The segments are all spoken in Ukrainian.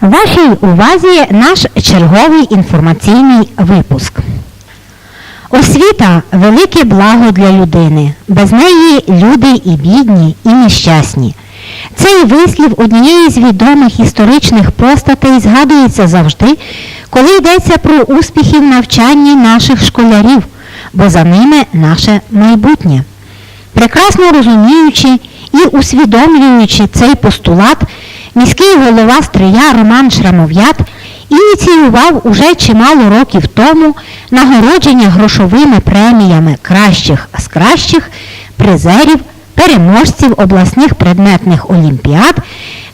Вашій увазі наш черговий інформаційний випуск. Освіта велике благо для людини. Без неї люди і бідні, і нещасні. Цей вислів однієї з відомих історичних постатей згадується завжди, коли йдеться про успіхи в навчанні наших школярів, бо за ними наше майбутнє. Прекрасно розуміючи і усвідомлюючи цей постулат, міський голова Стрия Роман Шрамов'ят ініціював уже чимало років тому нагородження грошовими преміями кращих з кращих призерів, переможців обласних предметних олімпіад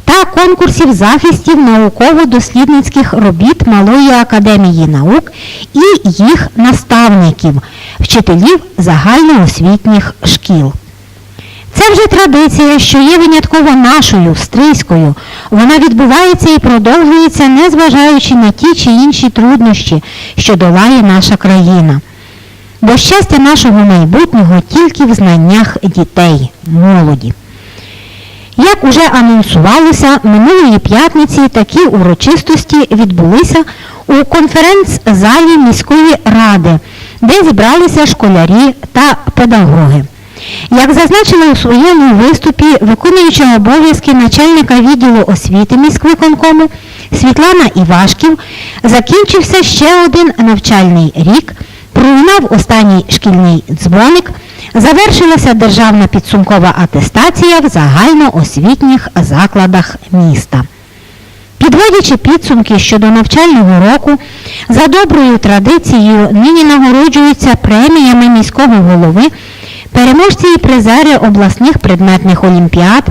та конкурсів захистів науково-дослідницьких робіт Малої академії наук і їх наставників, вчителів загальноосвітніх шкіл. Це вже традиція, що є винятково нашою, стрийською. Вона відбувається і продовжується, незважаючи на ті чи інші труднощі, що долає наша країна. Бо щастя нашого майбутнього тільки в знаннях дітей, молоді. Як уже анонсувалося, минулої п'ятниці такі урочистості відбулися у конференц-залі міської ради, де зібралися школярі та педагоги. Як зазначила у своєму виступі виконуюча обов'язки начальника відділу освіти міськвиконкому Світлана Івашків, закінчився ще один навчальний рік, пролунав останній шкільний дзвоник, завершилася державна підсумкова атестація в загальноосвітніх закладах міста. Підводячи підсумки щодо навчального року, за доброю традицією нині нагороджуються преміями міського голови переможці і призери обласних предметних олімпіад,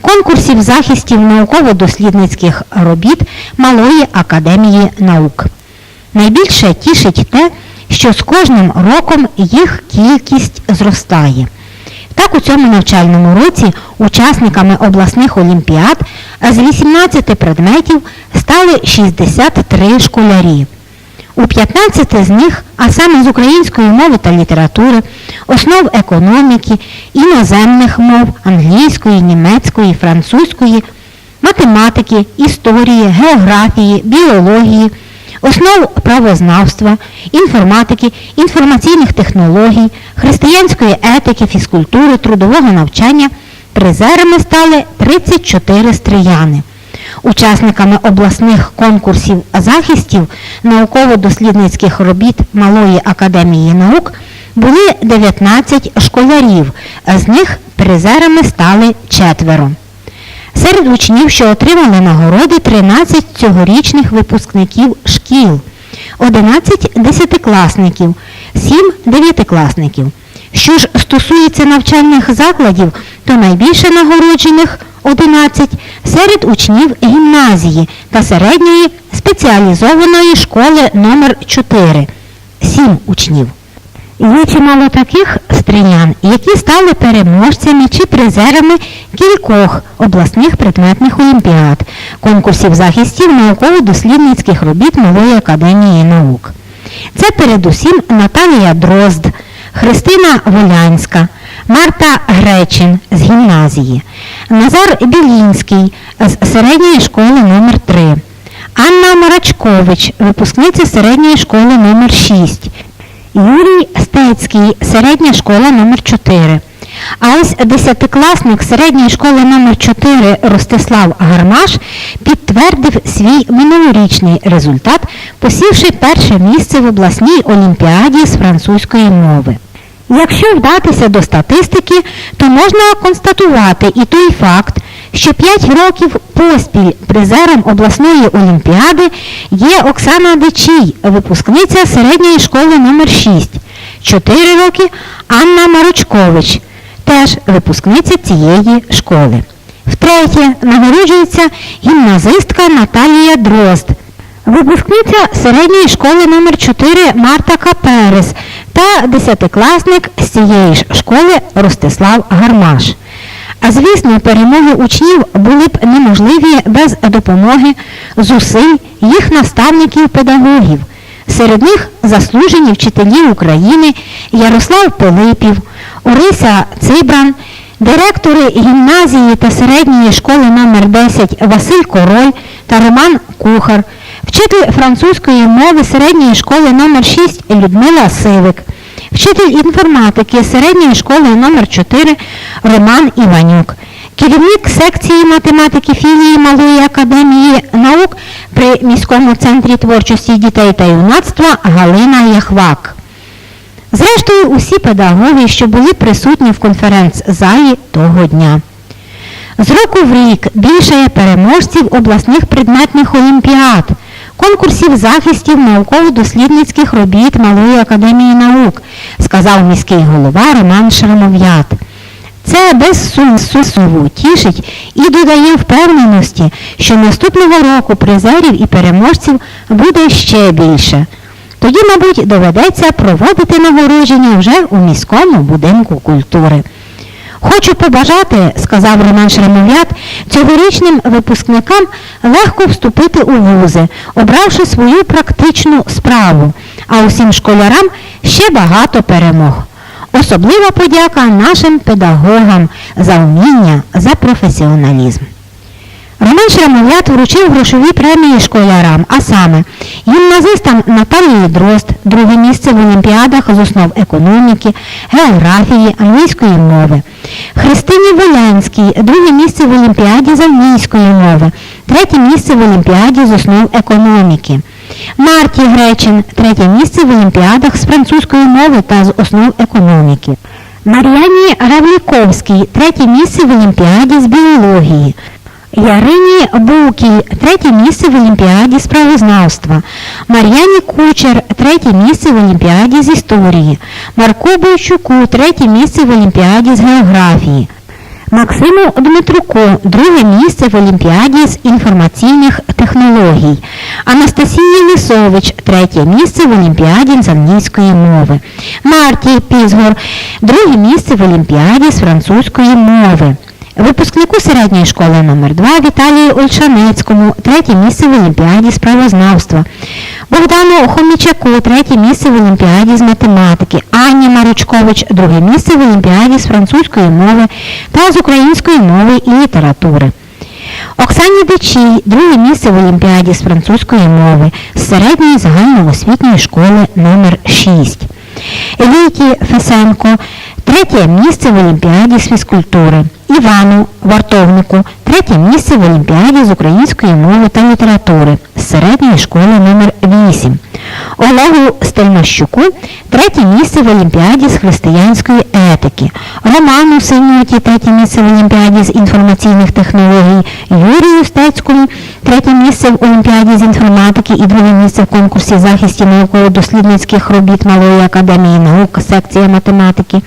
конкурсів захистів науково-дослідницьких робіт Малої академії наук. Найбільше тішить те, що з кожним роком їх кількість зростає. Так у цьому навчальному році учасниками обласних олімпіад з 18 предметів стали 63 школярі. У 15 з них, а саме з української мови та літератури, основ економіки, іноземних мов, англійської, німецької, французької, математики, історії, географії, біології, основ правознавства, інформатики, інформаційних технологій, християнської етики, фізкультури, трудового навчання призерами стали 34 стрияни. Учасниками обласних конкурсів захистів науково-дослідницьких робіт Малої академії наук були 19 школярів, з них призерами стали четверо. Серед учнів, що отримали нагороди, 13 цьогорічних випускників шкіл, 11 десятикласників, 7 дев'ятикласників. Що ж стосується навчальних закладів, то найбільше нагороджених 11 серед учнів гімназії та середньої спеціалізованої школи номер 4 7 учнів. Є чимало таких стрілян, які стали переможцями чи призерами кількох обласних предметних олімпіад, конкурсів захистів науково-дослідницьких робіт Малої академії наук. Це передусім Наталія Дрозд, Христина Волянська, Марта Гречин з гімназії, Назар Білінський з середньої школи номер 3 Анна Марачкович, випускниця середньої школи номер 6 Юрій Стецький, середня школа номер 4 А ось десятикласник середньої школи номер 4 Ростислав Гармаш підтвердив свій минулорічний результат, посівши перше місце в обласній олімпіаді з французької мови. Якщо вдатися до статистики, то можна констатувати і той факт, що 5 років поспіль призером обласної олімпіади є Оксана Дичій, випускниця середньої школи номер 6 4 роки Анна Марочкович, теж випускниця цієї школи. Втретє, нагороджується гімназистка Наталія Дрозд, Випускниця середньої школи номер 4 Марта Каперес та десятикласник з цієї ж школи Ростислав Гармаш. А звісно, перемоги учнів були б неможливі без допомоги зусиль їх наставників-педагогів. Серед них заслужені вчителі України Ярослав Пилипів, Орися Цибран, директори гімназії та середньої школи номер 10 Василь Король та Роман Кухар, вчитель французької мови середньої школи номер 6 Людмила Сивик, вчитель інформатики середньої школи номер 4 Роман Іванюк, керівник секції математики філії Малої академії наук при міському центрі творчості дітей та юнацтва Галина Яхвак. Зрештою, усі педагоги, що були присутні в конференц-залі того дня. З року в рік більшає переможців обласних предметних олімпіад, конкурсів захистів науково-дослідницьких робіт Малої академії наук, сказав міський голова Роман Шрамов'ят. Це без сумніву тішить і додає впевненості, що наступного року призерів і переможців буде ще більше. Тоді, мабуть, доведеться проводити нагородження вже у міському будинку культури. Хочу побажати, сказав Роман Шрамов'ят, цьогорічним випускникам легко вступити у вузи, обравши свою практичну справу, а усім школярам ще багато перемог. Особлива подяка нашим педагогам за вміння, за професіоналізм. Роман Шрамов'ят вручив грошові премії школярам, а саме гімназистам Наталії Дрозд, друге місце в олімпіадах з основ економіки, географії, англійської мови. Христині Волянській, друге місце в олімпіаді з англійської мови, третє місце в олімпіаді з основ економіки. Марті Гречин, третє місце в олімпіадах з французької мови та з основ економіки. Мар'яні Равліковській, третє місце в олімпіаді з біології. Ярині Букій, третє місце в Олімпіаді з правознавства. Мар'яні Кучер, третє місце в Олімпіаді з історії. Марку Бойчуку, третє місце в Олімпіаді з географії. Максиму Дмитруку, друге місце в Олімпіаді з інформаційних технологій. Анастасії Лисович, третє місце в Олімпіаді з англійської мови. Марті Пізгор, друге місце в Олімпіаді з французької мови. Випускнику середньої школи номер 2 Віталію Ольшанецькому, третє місце в Олімпіаді з правознавства. Богдану Хомічаку, третє місце в Олімпіаді з математики. Анні Маричкович, друге місце в Олімпіаді з французької мови та з української мови і літератури. Оксані Дичій, друге місце в Олімпіаді з французької мови з середньої загальноосвітньої школи номер 6 Еліті Фесенко, третє місце в Олімпіаді з фізкультури. Івану Вартовнику, третє місце в Олімпіаді з української мови та літератури. З середньої школи номер 8 Олегу Стельмащуку, третє місце в Олімпіаді з християнської етики. Роману Синьоті, третє місце в Олімпіаді з інформаційних технологій. Юрію Стецькому, третє місце в Олімпіаді з інформатики і друге місце в конкурсі захисті науково-дослідницьких робіт Малої академії наук, секція математики.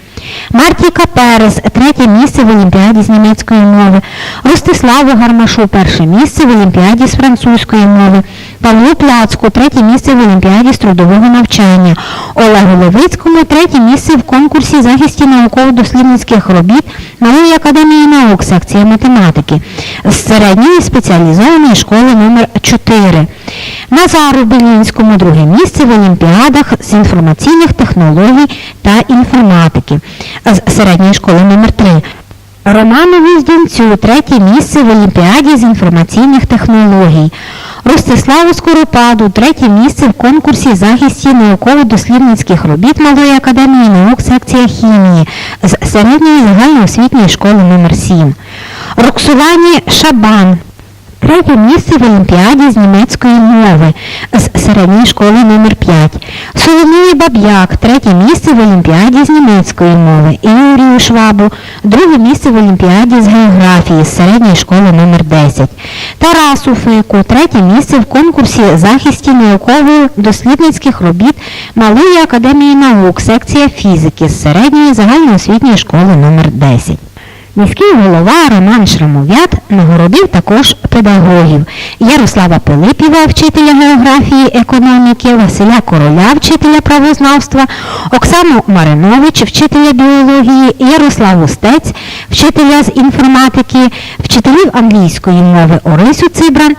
Марті Каперес, третє місце в Олімпіаді з німецької мови. Ростиславу Гармашу, перше місце в Олімпіаді з французької мови. Павлу Пляцку, третє місце в Олімпіаді з трудового навчання. Олегу Левицькому, третє місце в конкурсі захисті науково-дослідницьких робіт Малої академії наук, секція математики з середньої спеціалізованої школи номер 4 Назару Белінському, друге місце в Олімпіадах з інформаційних технологій та інформатики з середньої школи номер 3 Роману Віздінцю, третє місце в Олімпіаді з інформаційних технологій. Ростиславу Скоропаду, третє місце в конкурсі захисті науково-дослідницьких робіт Малої академії наук секція хімії з середньої загальноосвітньої школи номер 7 Роксулані Шабан, Третє місце в Олімпіаді з німецької мови середньої школи номер 5 Соломії Баб'як, третє місце в Олімпіаді з німецької мови. І Юрію Швабу, друге місце в Олімпіаді з географії з середньої школи номер 10 Тарасу Фику, третє місце в конкурсі захисті науково-дослідницьких робіт Малої академії наук, секція фізики з середньої загальноосвітньої школи номер 10 Міський голова Роман Шрамовят нагородив також педагогів. Ярослава Пилипєва, вчителя географії, економіки, Василя Короля, вчителя правознавства, Оксану Маринович, вчителя біології, Ярославу Стець, вчителя з інформатики, вчителів англійської мови Орисю Цибран,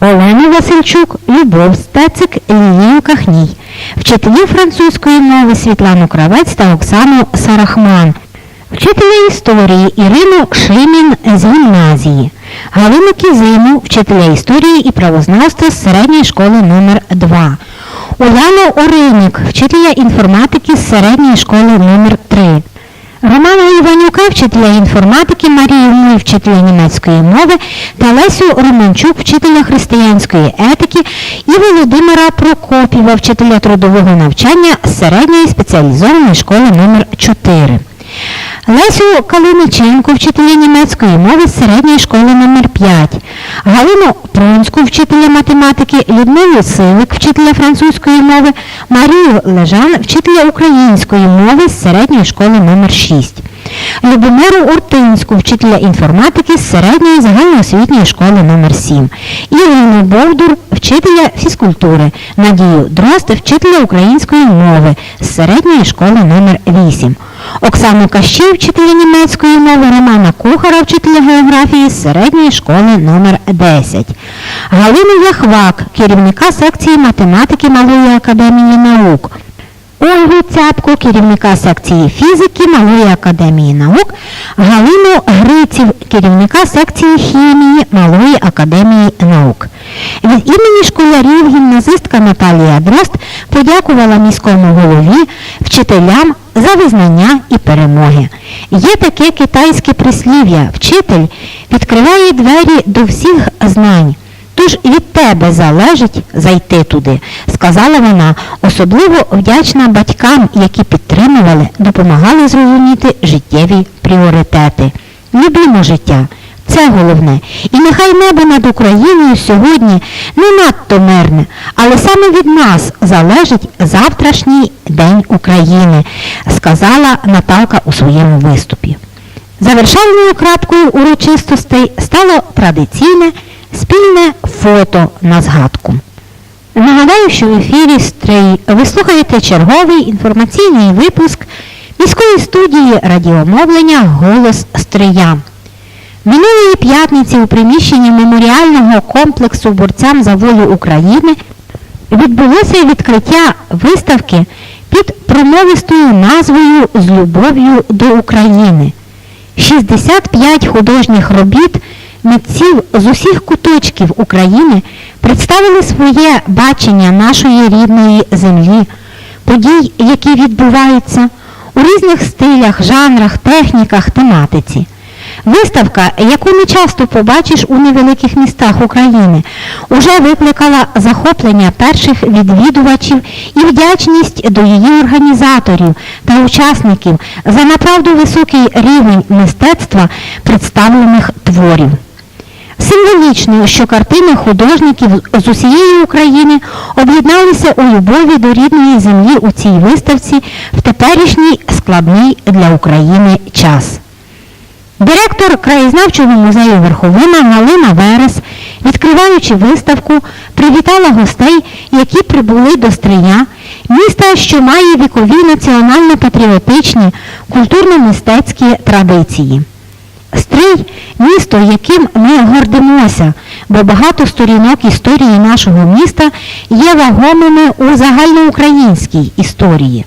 Олену Васильчук, Любов Стецик, Лінію Кахній, вчителів французької мови Світлану Кравець та Оксану Сарахман, вчителя історії Ірину Шимін з гімназії, Галину Кізину, вчителя історії і правознавства з середньої школи номер 2 Уляну Оринік, вчителя інформатики з середньої школи номер 3 Романа Іванюка, вчителя інформатики, Марію Муй, вчителя німецької мови. Та Лесю Романчук, вчителя християнської етики. І Володимира Прокопіва, вчителя трудового навчання з середньої спеціалізованої школи номер 4 Лесю Калиниченко, вчителя німецької мови з середньої школи номер 5 Галину Пронську, вчителя математики, Людмилу Силик, вчителя французької мови, Марію Лежан, вчителя української мови з середньої школи номер 6 Любомиру Уртинську, вчителя інформатики з середньої загальноосвітньої школи номер 7 Ірину Бовдур, вчителя фізкультури, Надію Дрозд, вчителя української мови з середньої школи номер 8 Оксану Кащів, вчителя німецької мови, Романа Кухара, вчителя географії з середньої школи номер 10 Галину Яхвак, керівника секції математики Малої академії наук. Ольгу Цяпко, керівника секції фізики Малої академії наук, Галину Гриців, керівника секції хімії Малої академії наук. Від імені школярів гімназистка Наталія Дрозд подякувала міському голові, вчителям за визнання і перемоги. Є таке китайське прислів'я Вчитель відкриває двері до всіх знань. Тож від тебе залежить зайти туди, сказала вона, особливо вдячна батькам, які підтримували, допомагали зрозуміти життєві пріоритети. Любімо життя. Це головне. І нехай небо над Україною сьогодні не надто мирне, але саме від нас залежить завтрашній день України, сказала Наталка у своєму виступі. Завершальною крапкою урочистостей стало традиційне спільне фото на згадку. Нагадаю, що в ефірі Стрий ви слухаєте черговий інформаційний випуск міської студії радіомовлення Голос Стрия. Минулої п'ятниці у приміщенні меморіального комплексу борцям за волю України відбулося відкриття виставки під промовистою назвою З любов'ю до України. 65 художніх робіт митців з усіх куточків України представили своє бачення нашої рідної землі, подій, які відбуваються у різних стилях, жанрах, техніках, тематиці. Виставка, яку не часто побачиш у невеликих містах України, уже викликала захоплення перших відвідувачів і вдячність до її організаторів та учасників за направду високий рівень мистецтва представлених творів. Символічно, що картини художників з усієї України об'єдналися у любові до рідної землі у цій виставці в теперішній складний для України час. Директор краєзнавчого музею Верховина Галина Верес, відкриваючи виставку, привітала гостей, які прибули до Стрия, міста, що має вікові національно-патріотичні, культурно-мистецькі традиції. Стрий місто, яким ми гордимося, бо багато сторінок історії нашого міста є вагомими у загальноукраїнській історії.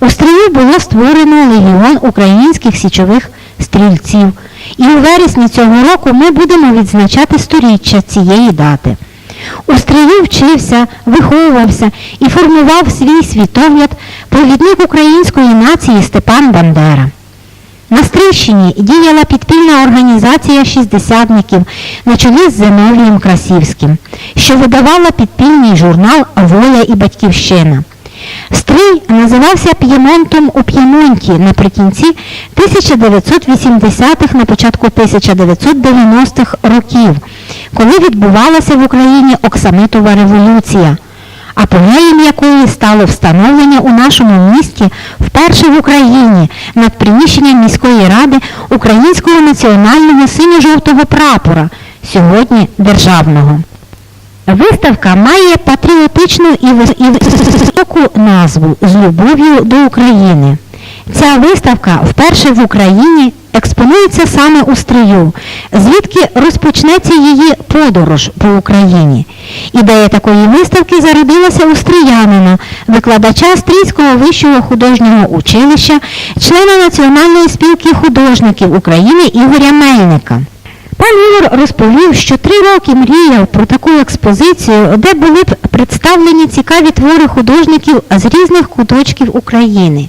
У Стрию було створено легіон українських січових стрільців. І у вересні цього року ми будемо відзначати сторіччя цієї дати. У Стрию вчився, виховувався і формував свій світогляд провідник української нації Степан Бандера. На Стрийщині діяла підпільна організація шістдесятників на чолі з Зиновієм Красівським, що видавала підпільний журнал Воля і Батьківщина. Стрий називався П'ємонтом у П'ємонті наприкінці 1980-х, на початку 1990-х років, коли відбувалася в Україні Оксамитова революція. Апогеєм якої стало встановлення у нашому місті вперше в Україні над приміщенням міської ради українського національного синьо-жовтого прапора, сьогодні державного. Виставка має патріотичну і високу назву з любов'ю до України. Ця виставка вперше в Україні експонується саме у Стрию, звідки розпочнеться її подорож по Україні. Ідея такої виставки зародилася у Стріянина, викладача Стрійського вищого художнього училища, члена Національної спілки художників України Ігоря Мельника. Пан Ігор розповів, що три роки мріяв про таку експозицію, де були б представлені цікаві твори художників з різних куточків України.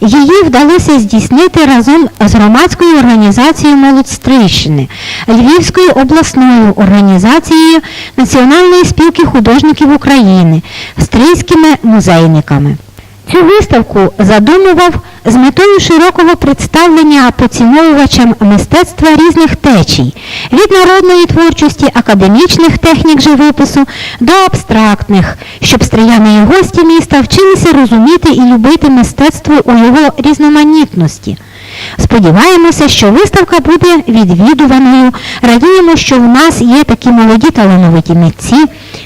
Її вдалося здійснити разом з громадською організацією Молодь Стрийщини, Львівською обласною організацією Національної спілки художників України, стрийськими музейниками. Цю виставку задумував з метою широкого представлення поціновувачам мистецтва різних течій, від народної творчості, академічних технік живопису до абстрактних, щоб стріяни і гості міста вчилися розуміти і любити мистецтво у його різноманітності. Сподіваємося, що виставка буде відвідуваною. Радіємо, що в нас є такі молоді талановиті митці,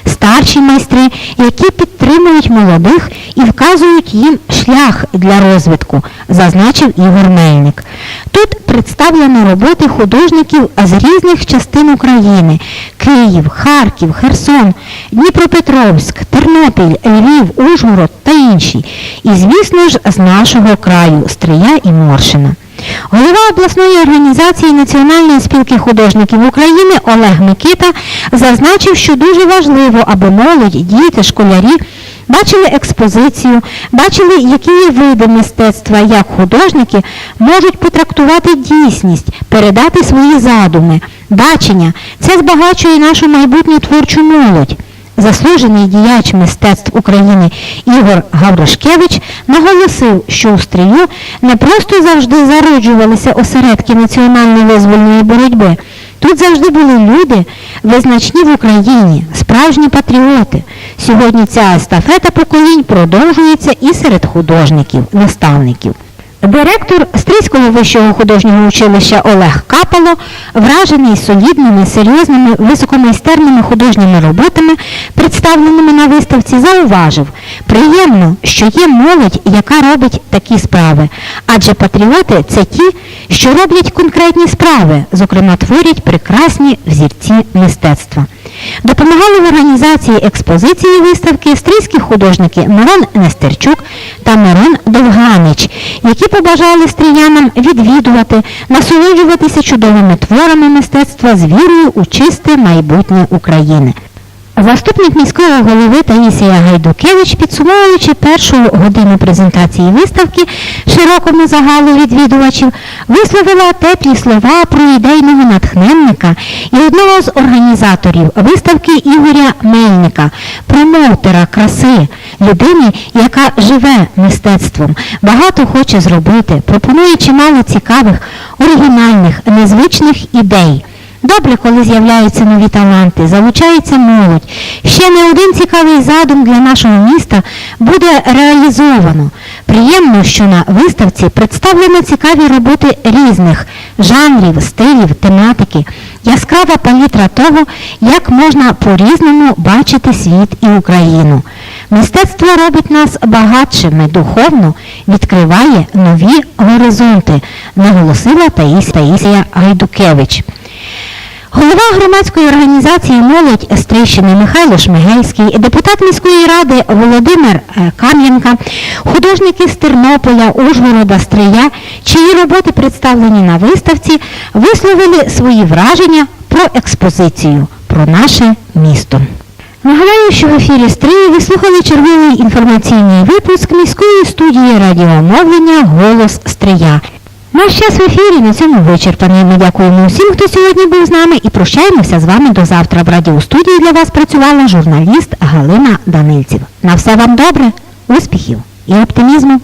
старші майстри, які підтримують молодих і вказують їм шлях для розвитку, зазначив Ігор Мельник. Тут представлено роботи художників з різних частин України: Київ, Харків, Херсон, Дніпропетровськ, Тернопіль, Львів, Ужгород та інші. І, звісно ж, з нашого краю Стрия і Моршина. Голова обласної організації Національної спілки художників України Олег Микита зазначив, що дуже важливо, аби молодь, діти, школярі бачили експозицію, бачили, які види мистецтва, як художники можуть потрактувати дійсність, передати свої задуми, бачення. Це збагачує нашу майбутню творчу молодь. Заслужений діяч мистецтв України Ігор Гавришкевич наголосив, що у стрію не просто завжди зароджувалися осередки національної визвольної боротьби. Тут завжди були люди, визначні в Україні, справжні патріоти. Сьогодні ця естафета поколінь продовжується і серед художників, наставників. Директор Стрийського вищого художнього училища Олег Капало, вражений солідними, серйозними, високомайстерними художніми роботами, представленими на виставці, зауважив, приємно, що є молодь, яка робить такі справи, адже патріоти це ті, що роблять конкретні справи, зокрема творять прекрасні взірці мистецтва. Допомагали в організації експозиції виставки стрійські художники Мирон Нестерчук та Мирон Довганич, які побажали стріянам відвідувати, насолоджуватися чудовими творами мистецтва з вірою у чисте майбутнє України. Заступник міського голови Таїсія Гайдукевич, підсумовуючи першу годину презентації виставки широкому загалу відвідувачів, висловила теплі слова про ідейного натхненника і одного з організаторів виставки Ігоря Мельника, промоутера краси, людини, яка живе мистецтвом, багато хоче зробити, пропонує чимало цікавих, оригінальних, незвичних ідей. Добре, коли з'являються нові таланти, залучається молодь. Ще не один цікавий задум для нашого міста буде реалізовано. Приємно, що на виставці представлено цікаві роботи різних жанрів, стилів, тематики, яскрава палітра того, як можна по-різному бачити світ і Україну. Мистецтво робить нас багатшими духовно, відкриває нові горизонти, наголосила Таїс Таїсія Гайдукевич. Голова громадської організації Молодь Стрийщини Михайло Шмигельський, депутат міської ради Володимир е, Кам'янка, художники з Тернополя, Ужгорода, Стрия, чиї роботи представлені на виставці, висловили свої враження про експозицію, про наше місто. Нагадаю, що в ефірі Стрії ви слухали черговий інформаційний випуск міської студії радіомовлення Голос Стрия. Наш час в ефірі на цьому вичерпаний. Ми дякуємо усім, хто сьогодні був з нами і прощаємося з вами до завтра. В радіостудії для вас працювала журналіст Галина Данильців. На все вам добре, успіхів і оптимізму!